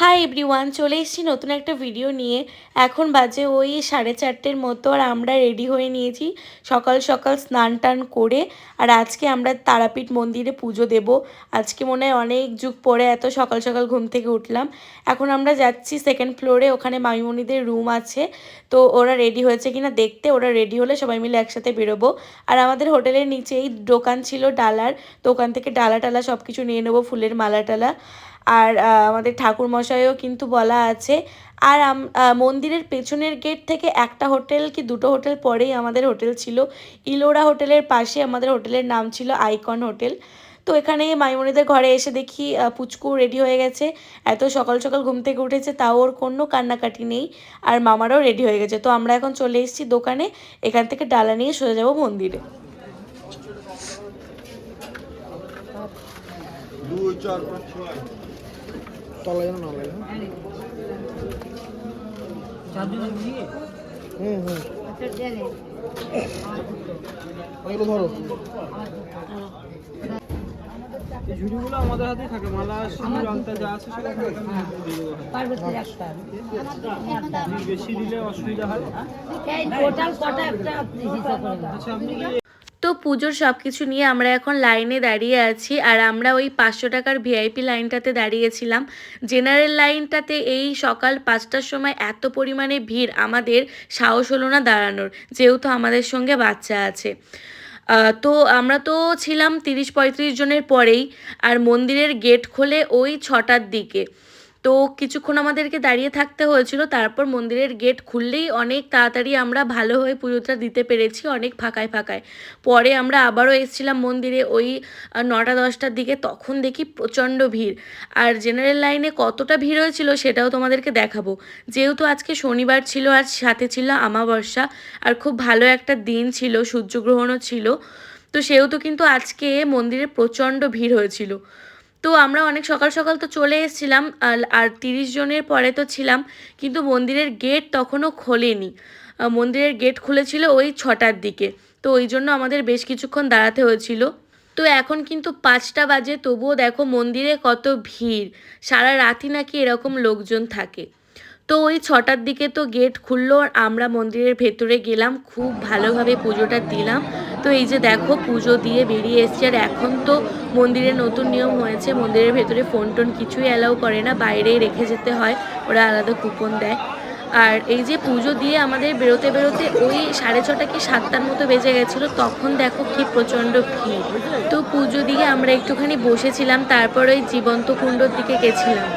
Hi everyone চলে এসেছি নতুন একটা ভিডিও নিয়ে। এখন বাজে ওই সাড়ে চারটের মতো আর আমরা রেডি হয়ে নিয়েছি সকাল সকাল স্নান টান করে। আর আজকে আমরা তারাপীঠ মন্দিরে পুজো দেব। আজকে মনে হয় অনেক যুগ পরে এত সকাল সকাল ঘুম থেকে উঠলাম। এখন আমরা যাচ্ছি সেকেন্ড ফ্লোরে ওখানে মামিমণিদের রুম আছে। তো ওরা রেডি হয়েছে কিনা দেখতে, ওরা রেডি হলে সবাই মিলে একসাথে বেরোবো। আর আমাদের হোটেলের নিচেই দোকান ছিল ডালার। ওখান থেকে ডালা টালা সব কিছু নিয়ে নেব, ফুলের মালা টালা। আর আমাদের ঠাকুর মশাইও কিন্তু বলা আছে, আর মন্দিরের পেছনের গেট থেকে একটা হোটেল কি দুটো হোটেল পরেই আমাদের হোটেল ছিল। ইলোরা হোটেলের পাশে আমাদের হোটেলের নাম ছিল আইকন হোটেল। তো এখানে মাইমনিদের ঘরে এসে দেখি পুচকু রেডি হয়ে গেছে। এত সকাল সকাল ঘুম থেকে উঠেছে, তাও ওর কোনো কান্নাকাটি নেই। আর মামারাও রেডি হয়ে গেছে। তো আমরা এখন চলে এসেছি দোকানে। এখান থেকে ডালা নিয়ে সোজা যাব মন্দিরে। দুই চার পাঁচ ছয়। তলা না লাগে হুম হুম। এগুলো ধরো। এই ঝুড়িগুলো আমাদের হাতেই থাকে মালা সিঁদুর আলতা যা আছে সেটা হাতে। যদি বেশি দিলে অসুবিধা হয়? আচ্ছা আপনি কি তো পুজোর সব কিছু নিয়ে আমরা এখন লাইনে দাঁড়িয়ে আছি। আর আমরা ওই পাঁচশো টাকার ভিআইপি লাইনটাতে দাঁড়িয়েছিলাম। জেনারেল লাইনটাতে এই সকাল পাঁচটার সময় এত পরিমাণে ভিড় আমাদের সাহস হলো না দাঁড়ানোর, যেহেতু আমাদের সঙ্গে বাচ্চা আছে। তো আমরা তো ছিলাম তিরিশ পঁয়ত্রিশ জনের পরেই, আর মন্দিরের গেট খোলে ওই ছটার দিকে। তো কিছুক্ষণ আমাদেরকে দাঁড়িয়ে থাকতে হয়েছিল, তারপর মন্দিরের গেট খুললেই অনেক তাড়াতাড়ি আমরা ভালো হয়ে পুজোটা দিতে পেরেছি, অনেক ফাঁকায় ফাঁকায়। পরে আমরা আবারও এসেছিলাম মন্দিরে ওই নটা দশটার দিকে, তখন দেখি প্রচণ্ড ভিড়। আর জেনারেল লাইনে কতটা ভিড় হয়েছিল সেটাও তোমাদেরকে দেখাবো। যেহেতু আজকে শনিবার ছিল, আর সাথে ছিল আমাবস্যা, আর খুব ভালো একটা দিন ছিল, সূর্যগ্রহণও ছিল, তো সেহেতু কিন্তু আজকে মন্দিরে প্রচণ্ড ভিড় হয়েছিল। তো আমরা অনেক সকাল সকাল তো চলে এসেছিলাম, আর তিরিশ জনের পরে তো ছিলাম, কিন্তু মন্দিরের গেট তখনও খোলেনি। মন্দিরের গেট খুলেছিল ওই ছটার দিকে, তো ওই জন্য আমাদের বেশ কিছুক্ষণ দাঁড়াতে হয়েছিল। তো এখন কিন্তু পাঁচটা বাজে, তবুও দেখো মন্দিরে কত ভিড়, সারা রাতই নাকি এরকম লোকজন থাকে। তো ওই ছটার দিকে তো গেট খুললো আমরা মন্দিরের ভেতরে গেলাম, খুব ভালোভাবে পুজোটা দিলাম। তো এই যে দেখো পুজো দিয়ে বেরিয়ে এসছি, আর এখন তো মন্দিরে নতুন নিয়ম হয়েছে, মন্দিরের ভেতরে ফোন টোন কিছুই অ্যালাউ করে না, বাইরেই রেখে যেতে হয়, ওরা আলাদা কুপন দেয়। আর এই যে পুজো দিয়ে আমাদের বেরোতে বেরোতে ওই সাড়ে ছটা কি সাতটার মতো বেজে গেছিল, তখন দেখো কি প্রচণ্ড ভিড়। তো পুজো দিয়ে আমরা একটুখানি বসেছিলাম, তারপর ওই জীবন্ত কুণ্ডর দিকে গেছিলাম।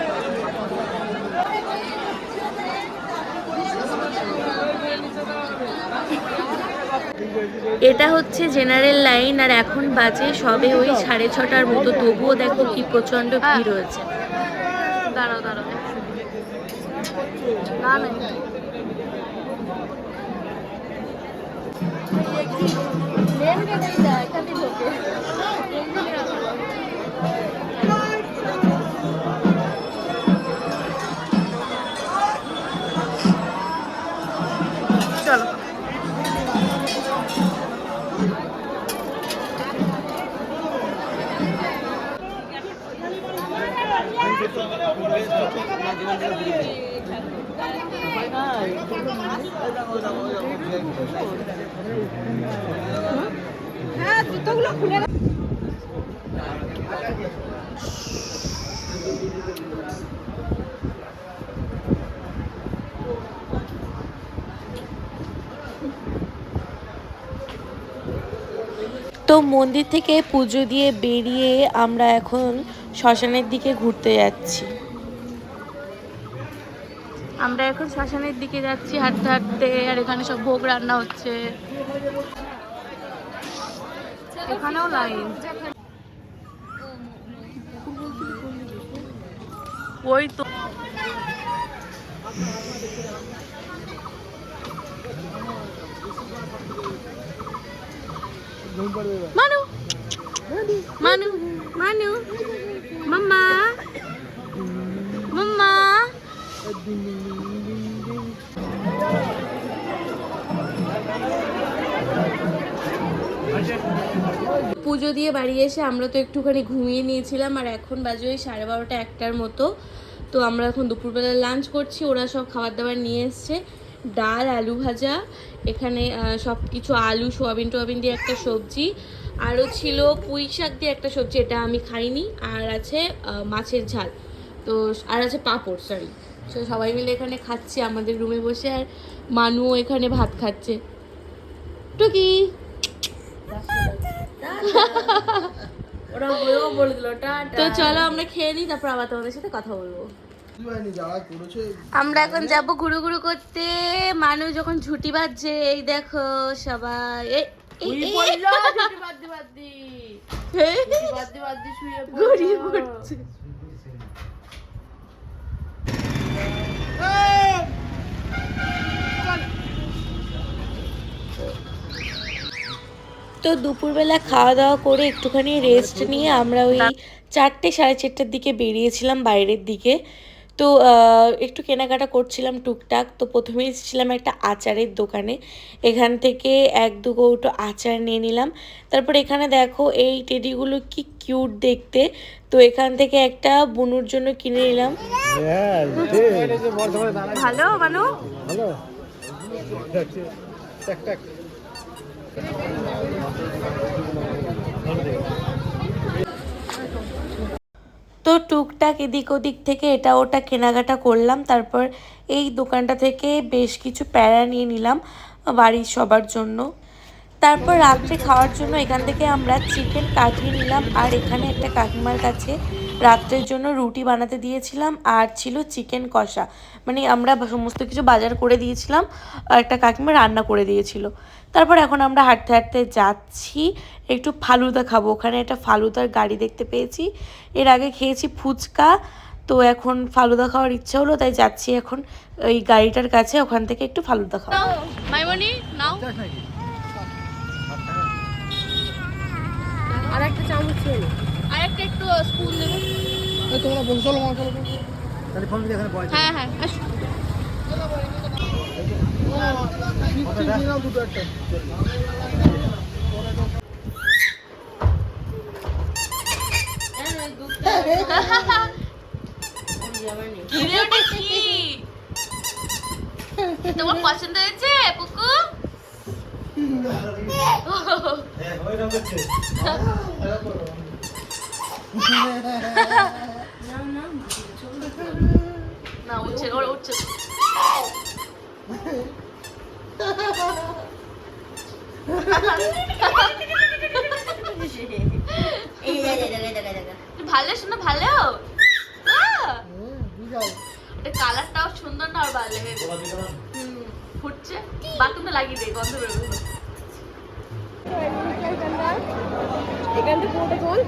এটা হচ্ছে জেনারেল লাইন আর এখন বাজে সবে ওই সাড়ে ছটার মতো। তবুও দেখো কি প্রচণ্ড ভিড় হয়েছে। দাঁড়াও দাঁড়াও তো মন্দির থেকে পুজো দিয়ে বেরিয়ে আমরা এখন শ্মশানের দিকে ঘুরতে যাচ্ছি। আমরা এখন শ্মশানের দিকে যাচ্ছি, হাঁটতে হাঁটতে, আর এখানে সব ভোগ রান্না হচ্ছে। এখানেও লাইন ওই তো। মানু। মানু। মানু। মাম্মা। মাম্মা। পুজো দিয়ে বাড়ি এসে আমরা তো একটুখানি ঘুমিয়ে নিয়েছিলাম, আর এখন বাজে ওই সাড়ে বারোটা একটার মতো। তো আমরা এখন দুপুরবেলা লাঞ্চ করছি, ওরা সব খাবার দাবার নিয়ে এসছে। ডাল, আলু ভাজা, এখানে সব কিছু আলু, সোয়াবিন টোয়াবিন দিয়ে একটা সবজি আরও ছিল পুঁই শাক দিয়ে একটা সবজি, এটা আমি খাইনি, আর আছে মাছের ঝাল। তো, আর আছে পাঁপড় সরি তো সবাই মিলে এখানে খাচ্ছি, আমাদের রুমে বসে, আর মানুও এখানে ভাত খাচ্ছে। টুকি! তো চলো আমরা খেয়ে নিই তারপর আবার তোমাদের সাথে কথা বলব। হয়নি যারা করেছে আমরা এখন যাব ঘুরু ঘুরু করতে। মানুষ যখন ঝুটি বাজছে এই দেখো সবাই। এই এই, এই, এই। গড়িয়ে পড়ছে তো দুপুরবেলা খাওয়া দাওয়া করে একটুখানি রেস্ট নিয়ে আমরা ওই চারটে সাড়ে চারটের দিকে বেরিয়েছিলাম বাইরের দিকে। তো একটু কেনাকাটা করছিলাম টুকটাক। তো প্রথমে এসেছিলাম একটা আচারের দোকানে। এখান থেকে এক দু কৌটো আচার নিয়ে নিলাম। তারপর এখানে দেখো এই টেডিগুলো কি কিউট দেখতে। তো এখান থেকে একটা বুনুর জন্য কিনে নিলাম। ভালো ভালো। তো টুকটাক এদিক ওদিক থেকে এটা ওটা কেনাকাটা করলাম, তারপর এই দোকানটা থেকে বেশ কিছু প্যারা নিয়ে নিলাম বাড়ির সবার জন্য। তারপর রাত্রে খাওয়ার জন্য এখান থেকে আমরা চিকেন কাটিয়ে নিলাম, আর এখানে একটা কাকিমার কাছে রাত্রের জন্য রুটি বানাতে দিয়েছিলাম আর ছিল চিকেন কষা। মানে আমরা সমস্ত কিছু বাজার করে দিয়েছিলাম আর একটা কাকিমা রান্না করে দিয়েছিল। তারপর এখন আমরা হাঁটতে হাঁটতে যাচ্ছি একটু ফালুদা খাব। ওখানে একটা ফালুদার গাড়ি দেখতে পেয়েছি। এর আগে খেয়েছি ফুচকা তো এখন ফালুদা খাওয়ার ইচ্ছা হলো তাই যাচ্ছি এখন ওই গাড়িটার কাছে ওখান থেকে একটু ফালুদা খাব। মাইমনি নাও। আর একটা চামচ ছিল একটু স্পুন দেবে তোমরা বসে চলো মা চলো হ্যাঁ হ্যাঁ আসো। দুটো একটা তোমার পছন্দ হয়েছে পুকু? না উঠছে ওর উঠছে ভালো শোনো ভালো এটা কালারটাও সুন্দর না আর ভালো হুম, ফুটছে বাথরুমে লাগিয়ে দে গন্ধ বেরোবে খোল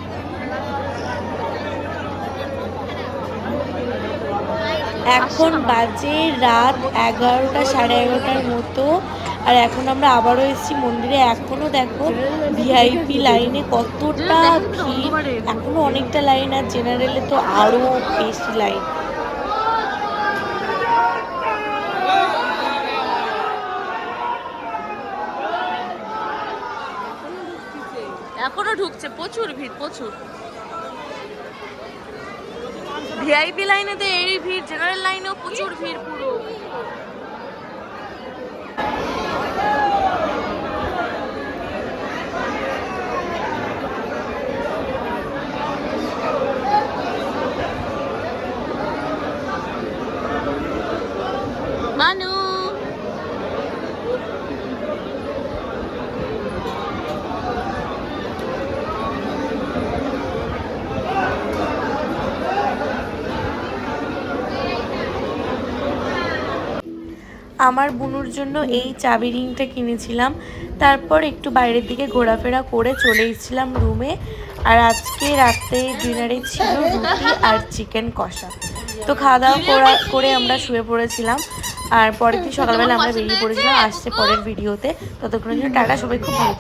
এখন বাজে রাত এগারোটা, সাড়ে এগারোটার মতো। আর এখন আমরা আবারও এসেছি মন্দিরে। এখনও দেখো ভিআইপি লাইনে কতটা ভিড়। এখনও অনেকটা লাইন আর জেনারেলে তো আরও বেশি লাইন এখনও ঢুকছে, প্রচুর ভিড়, প্রচুর। ভিআইপি লাইনে তো এই ভিড় জেনারেল লাইনেও প্রচুর ভিড় পুরো। মানু আমার বুনুর জন্য এই চাবি রিংটা কিনেছিলাম। তারপর একটু বাইরের দিকে ঘোরাফেরা করে চলে এসেছিলাম রুমে। আর আজকে রাত্রে ডিনারে ছিল রুটি আর চিকেন কষা। তো খাওয়া দাওয়া করা, করে আমরা শুয়ে পড়েছিলাম। আর পরের দিন সকালবেলা আমরা বেরিয়ে পড়েছিলাম, আসছে পরের ভিডিওতে। ততক্ষণের জন্য টাটা, সবাই খুব ভালো।